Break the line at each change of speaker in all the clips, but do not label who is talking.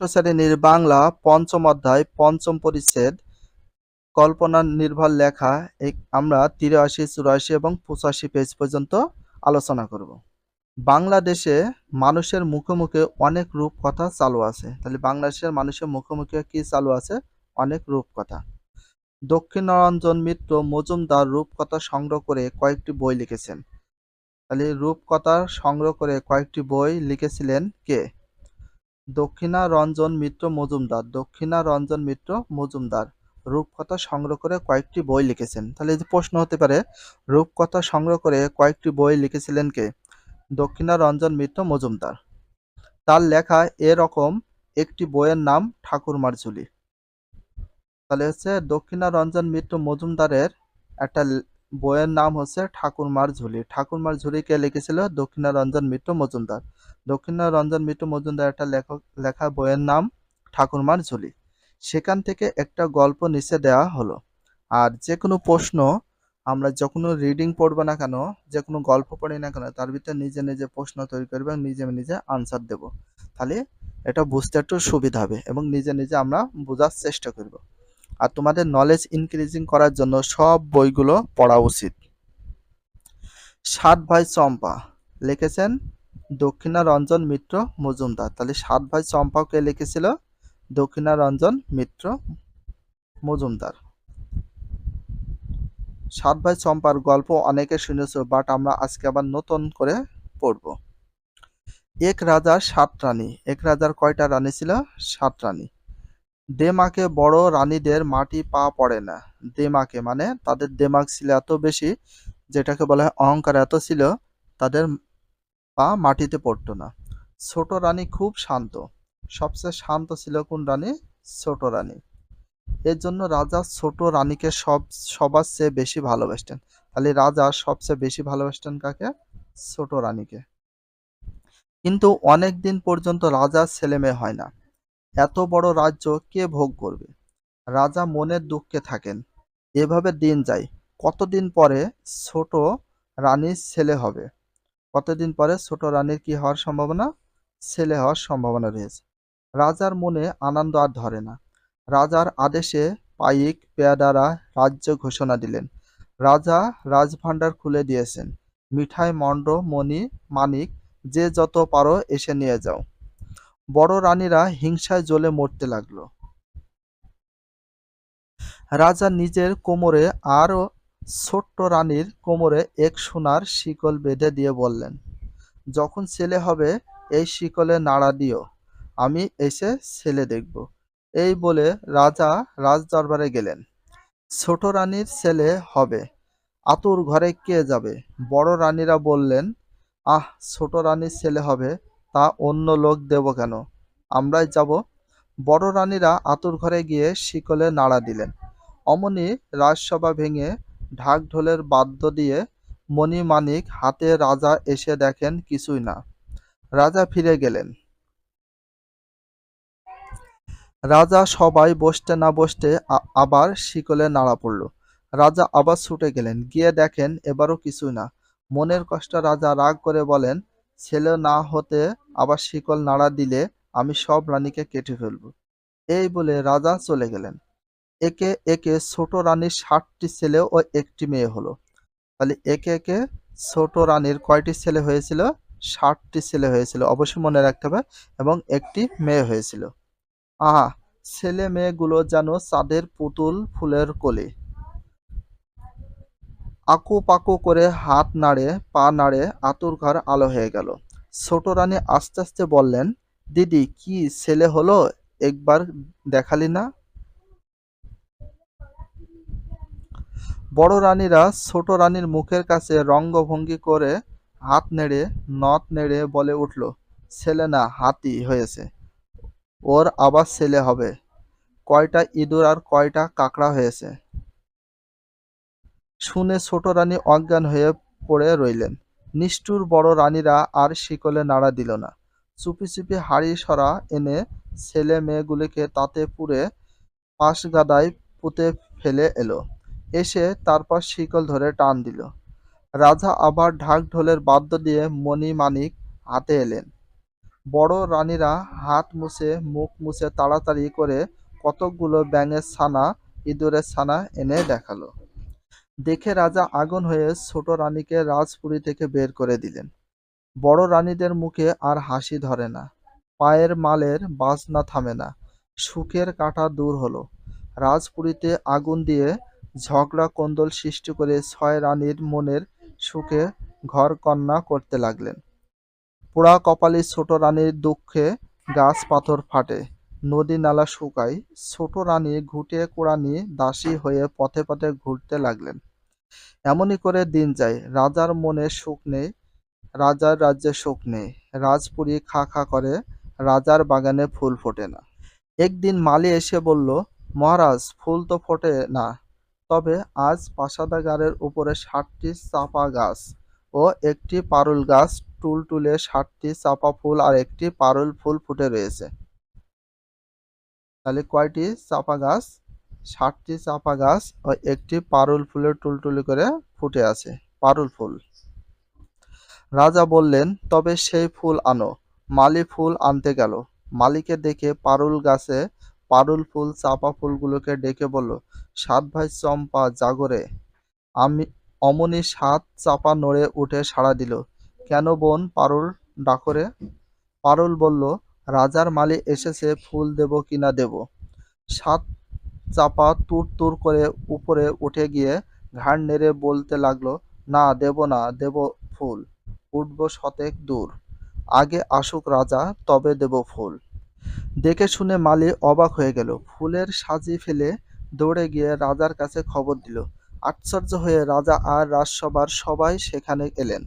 শ্রেণির বাংলা পঞ্চম অধ্যায় পঞ্চম পরিচ্ছেদ, কল্পনা নির্ভর লেখা আমরা তিরাশি, চুরাশি এবং পঁচাশি পেজ পর্যন্ত আলোচনা করব। বাংলাদেশে মানুষের মুখে মুখে অনেক রূপকথা চালু আছে। তাহলে বাংলাদেশের মানুষের মুখে মুখে কি চালু আছে? অনেক রূপকথা। দক্ষিণারঞ্জন মিত্র মজুমদার রূপকথা সংগ্রহ করে কয়েকটি বই লিখেছেন। তাহলে রূপকথা সংগ্রহ করে কয়েকটি বই লিখেছিলেন কে? দক্ষিণা রঞ্জন মিত্র মজুমদার, দক্ষিণা রঞ্জন মিত্র মজুমদার। রূপকথা সংগ্রহ করে কয়েকটি বই লিখেছেন। তাহলে এই প্রশ্ন হতে পারে, রূপকথা সংগ্রহ করে কয়েকটি বই লিখেছিলেন কে? দক্ষিণা রঞ্জন মিত্র মজুমদার। তার লেখা এরকম একটি বইয়ের নাম ঠাকুরমার ঝুলি। তাহলে হচ্ছে দক্ষিণা রঞ্জন মিত্র মজুমদারের একটা বইয়ের নাম হচ্ছে ঠাকুরমার ঝুলি। ঠাকুরমার ঝুলিকে লিখেছিল? দক্ষিণারঞ্জন মিত্র মজুমদার। দক্ষিণা রঞ্জন মিত্র মজুমদার একটা লেখক, লেখা বইয়ের নাম ঠাকুরমার ঝুলি। সেখান থেকে একটা গল্প নিচে দেওয়া হলো। আর যে কোনো প্রশ্ন আমরা যখন রিডিং পড়ব না কেন, যে কোনো গল্প পড়ি না কেন, তার ভিতরে নিজে নিজে প্রশ্ন তৈরি করবে এবং নিজে নিজে আনসার দেব। তাহলে এটা বুঝতে একটু সুবিধা হবে এবং নিজে নিজে আমরা বোঝার চেষ্টা করব। আর তোমাদের নলেজ ইনক্রিজিং করার জন্য সব বইগুলো পড়া উচিত। সাত ভাই চম্পা লিখেছেন দক্ষিণারঞ্জন মিত্র মজুমদার। তাহলে সাত ভাই চম্পাকে লিখেছিল? দক্ষিণারঞ্জন মিত্র মজুমদার। সাত ভাই চম্পার গল্প অনেকে শুনেছ বাট আমরা আজকে আবার নতুন করে পড়ব। এক রাজার সাত রানী। এক রাজার কয়টা রানী ছিল? সাত রানী। দেমাকে বড় রানীদের মাটি পা পড়ে না। দেমাকে মানে তাদের দেমাগ ছিল এত বেশি, যেটাকে বলা হয় অহংকার, এত ছিল তাদের পা মাটিতে পড়তো না। ছোট রানী খুব শান্ত। সবচেয়ে শান্ত ছিল কোন রানী? ছোট রানী। এর জন্য রাজা ছোট রানীকে সব, সবার চেয়ে বেশি ভালোবাসতেন। তাহলে রাজা সবচেয়ে বেশি ভালোবাসতেন কাকে? ছোট রানীকে। কিন্তু অনেক দিন পর্যন্ত রাজার ছেলে মেয়ে হয় না। এত বড় রাজ্য কে ভোগ করবে? রাজা মনের দুঃখে থাকেন। এভাবে দিন যায়। কতদিন পরে ছোট রানীর ছেলে হবে? কতদিন পরে ছোট রানীর কি হওয়ার সম্ভাবনা? ছেলে হওয়ার সম্ভাবনা রয়েছে। রাজার মনে আনন্দ আর ধরে না। রাজার আদেশে পাইক, পেয়াদারা রাজ্য ঘোষণা দিলেন। রাজা রাজভাণ্ডার খুলে দিয়েছেন। মিঠাই মণ্ড মণি, মানিক, যে যত পারো এসে নিয়ে যাও। বড় রানীরা হিংসায় জ্বলে মরতে লাগল। রাজা নিজের কোমরে আরও ছোট্ট রানীর কোমরে এক সোনার শিকল বেঁধে দিয়ে বললেন, যখন ছেলে হবে, এই শিকলে নাড়া দিও, আমি এসে ছেলে দেখব। এই বলে রাজা রাজদরবারে গেলেন। ছোট রানীর ছেলে হবে, আতুর ঘরে কে যাবে? বড় রানীরা বললেন, আহ, ছোট রানীর ছেলে হবে তা অন্য লোক দেব কেন? আমরাই যাব। বড় রানীরা আতুর ঘরে গিয়ে শিকলে নাড়া দিলেন। অমনি রাজসভা ভেঙে ঢাক ঢোলের বাদ্য দিয়ে মণিমাণিক হাতে রাজা এসে দেখেন কিছুই না। রাজা ফিরে গেলেন। রাজা সবাই বসতে না বসতে আবার শিকলে নাড়া পড়ল। রাজা আবার ছুটে গেলেন। গিয়ে দেখেন এবারও কিছুই না। মনের কষ্ট রাজা রাগ করে বলেন ছেলে না হতে আবার শিকল নাড়া দিলে আমি সব রানীকে কেটে ফেলব। এই বলে রাজা চলে গেলেন। একে একে ছোট রানীর ষাটটি ছেলে ও একটি মেয়ে হলো। তাহলে একে একে ছোট রানীর কয়টি ছেলে হয়েছিল? ষাটটি ছেলে হয়েছিল, অবশ্যই মনে রাখতে হবে, এবং একটি মেয়ে হয়েছিল। আহা, ছেলে মেয়েগুলো যেন চাঁদের পুতুল ফুলের কোলে। আকু পাকু করে হাত নাড়ে, পা নাড়ে আতুর ঘর আলো হয়ে গেল। ছোট রানী আস্তে আস্তে বললেন, দিদি, কি ছেলে হলো? একবার দেখালি না? বড় রানীরা ছোট রানীর মুখের কাছে রঙ্গভঙ্গি করে হাত নেড়ে নথ নেড়ে বলে উঠল, ছেলে না, হাতি হয়েছে। ওর আবার ছেলে হবে। কয়টা ইঁদুর আর কয়টা কাকড়া হয়েছে? শুনে ছোট রানী অজ্ঞান হয়ে পড়ে রইলেন। নিষ্ঠুর বড় রানীরা আর শিকলে নাড়া দিল না। চুপি চুপি হাড়ি সরা এনে ছেলে মেয়েগুলিকে তাতে পুরে পাশ গাদায় পুঁতে ফেলে এলো। এসে তারপর শিকল ধরে টান দিল। রাজা আবার ঢাক ঢোলের বাদ্য দিয়ে মণি মানিক হাতে এলেন। বড় রানীরা হাত মুছে মুখ মুছে তাড়াতাড়ি করে কতকগুলো ব্যাঙের ছানা, ইঁদুরের ছানা এনে দেখাল। দেখে রাজা আগুন হয়ে ছোট রানীকে রাজপুরী থেকে বের করে দিলেন। বড় রানীদের মুখে আর হাসি ধরে না। পায়ের মালের বাজনা থামে না। সুখের কাঁটা দূর হলো। রাজপুরীতে আগুন দিয়ে ঝগড়া কোন্দল সৃষ্টি করে ছয় রানীর মনের সুখে ঘর কন্যা করতে লাগলেন। পোড়া কপালি ছোট রানীর দুঃখে গাছ পাথর ফাটে। নদী নালা শুকায়। ছোট রানী ঘুটে কুড়ানি দাসী হয়ে পথে পথে ঘুরতে লাগলেন। এমনই করে দিন যায়। রাজার মনে সুখ নেই, রাজার রাজ্যে সুখ নেই। রাজপুরী খা খা করে রাজার বাগানে ফুল ফোটে না। একদিন মালি এসে বলল, মহারাজ, ফুল তো ফোটে না, তবে আজ পাশাদাগারের উপরে ষাটটি চাপা গাছ ও একটি পারুল গাছ, টুলটুলে ষাটটি চাপা ফুল আর একটি পারুল ফুল ফুটে রয়েছে। তাহলে কয়টি চাপা গাছ? ষাটটি চাপা গাছ ও একটি পারুল ফুলের টুলটুলি করে ফুটে আছে, পারুল ফুল। রাজা বললেন, তবে সেই ফুল আনো। মালি ফুল আনতে গেল। মালিকে দেখে পারুল গাছে পারুল ফুল চাপা ফুলগুলোকে ডেকে বলল, সাত ভাই চম্পা, জাগরে, আমি অমনি সাত চাপা নড়ে উঠে সাড়া দিল। কেন বোন পারুল ডাকরে? পারুল বলল, রাজার মালি এসেছে, ফুল দেব কিনা দেব। সাত চাপা তুর তুর করে উপরে উঠে গিয়ে ঘাড় নেড়ে বলতে লাগল, না, দেব না, দেব ফুল। উঠব শতেক দূর। আগে আসুক রাজা, তবে দেব ফুল। দেখে শুনে মালি অবাক হয়ে গেল। ফুলের সাজি ফেলে দৌড়ে গিয়ে রাজার কাছে খবর দিল। আশ্চর্য হয়ে রাজা আর রাজসভার সবাই সেখানে এলেন।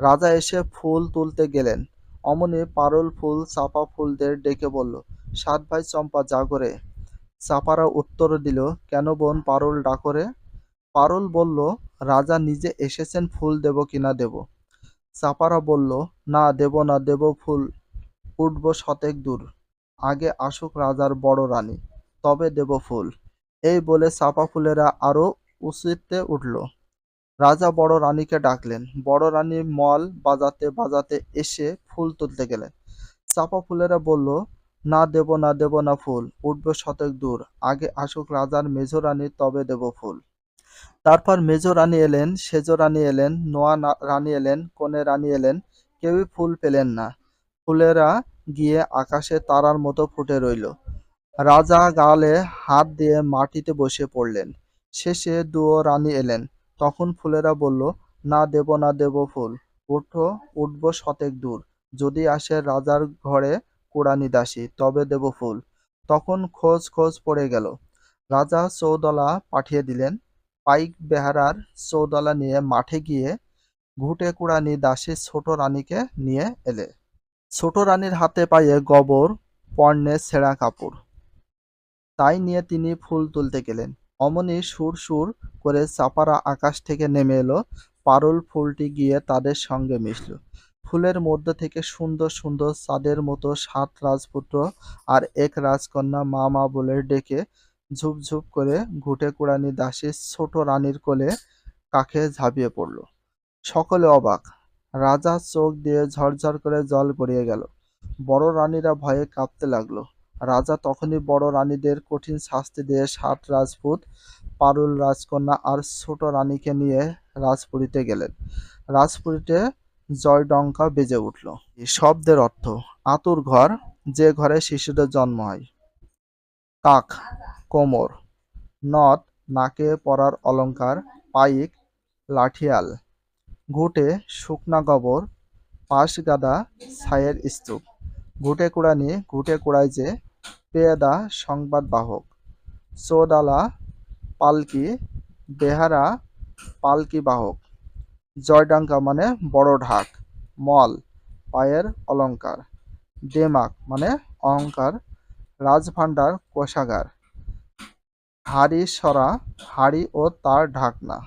রাজা এসে ফুল তুলতে গেলেন। অমনি পারুল ফুল, চাপা ফুলদের ডেকে বলল, সাত ভাই চম্পা জাগরে চাপারা উত্তর দিল, কেন বোন পারুল ডাকরে? পারুল বলল, রাজা নিজে এসেছেন, ফুল দেব কিনা দেব? চাপারা বলল, না, দেব না, দেব ফুল, উঠব শতেক দূর। আগে আসুক রাজার বড় রানী, তবে দেব ফুল। এই বলে চাপা ফুলেরা আরও উঁচুতে উঠল। রাজা বড় রানীকে ডাকলেন। বড় রানী মল বাজাতে বাজাতে এসে ফুল তুলতে গেলেন। চাপা ফুলেরা বলল না দেব না দেব না ফুল, উঠবে শতক দূর, আগে আসুক রাজার মেজ রানী, তবে দেব ফুল। তারপর মেজ রানী এলেন, সেজ রানী এলেন, নোয়া রানী এলেন, কনে রানী এলেন, কেউই ফুল পেলেন না। ফুলেরা গিয়ে আকাশে তারার মতো ফুটে রইল। রাজা গালে হাত দিয়ে মাটিতে বসে পড়লেন। শেষে দুও রানী এলেন। তখন ফুলেরা বলল, না দেব না দেব ফুল, উঠো, উঠবো শতেক দূর। যদি আসে রাজার ঘরে কুড়ানি দাসী, তবে দেব ফুল। তখন খোঁজ খোঁজ পড়ে গেল। রাজা চৌদলা পাঠিয়ে দিলেন। পাইক বেহারার চৌদলা নিয়ে মাঠে গিয়ে ঘুটে কুড়ানি দাসী ছোট রানীকে নিয়ে এলে। ছোট রানীর হাতে পায়ে গবর পর্ণে ছেঁড়া কাপড়। তাই নিয়ে তিনি ফুল তুলতে গেলেন। অমনি সুর সুর করে চাপারা আকাশ থেকে নেমে এলো। পারুল ফুলটি গিয়ে তাদের সঙ্গে মিশল। ফুলের মধ্য থেকে সুন্দর সুন্দর চাঁদের মতো সাত রাজপুত্র আর এক রাজকন্যা মা মা বলে ডেকে ঝুপঝুপ করে ঘুটে কুড়ানি দাসী ছোট রানীর কোলে কাকে ঝাঁপিয়ে পড়ল। সকলে অবাক। রাজা চোখ দিয়ে ঝরঝর করে জল গড়িয়ে গেল। বড় রানীরা ভয়ে কাঁপতে লাগল। রাজা তখনই বড় রানীদের কঠিন শাস্তি দিয়ে সাত রাজপুত, পারুল রাজকন্যা আর ছোট রানীকে নিয়ে রাজপুরীতে গেলেন। রাজপুরীতে জয়ডঙ্কা বেজে উঠল। শব্দের অর্থ, আতুর ঘর, যে ঘরে শিশুদের জন্ম হয়। কাক, কোমর নথ নাকে পরার অলঙ্কার, পাইক, লাঠিয়াল। ঘুটে শুকনা গবর, পাশ গাদা ছায়ের স্তূপ। ঘুটে কুড়ানি, ঘুটে কুড়ায় যে পেয়াদা সংবাদ বাহক। চোডালা পালকি, বেহারা, পালকি বাহক। জয়ডাঙ্কা মানে বড় ঢাক, মল, পায়ের অলঙ্কার ডেমাক মানে অহংকার, রাজভাণ্ডার কোষাগার হাড়ি সরা হাড়ি ও তার ঢাকনা।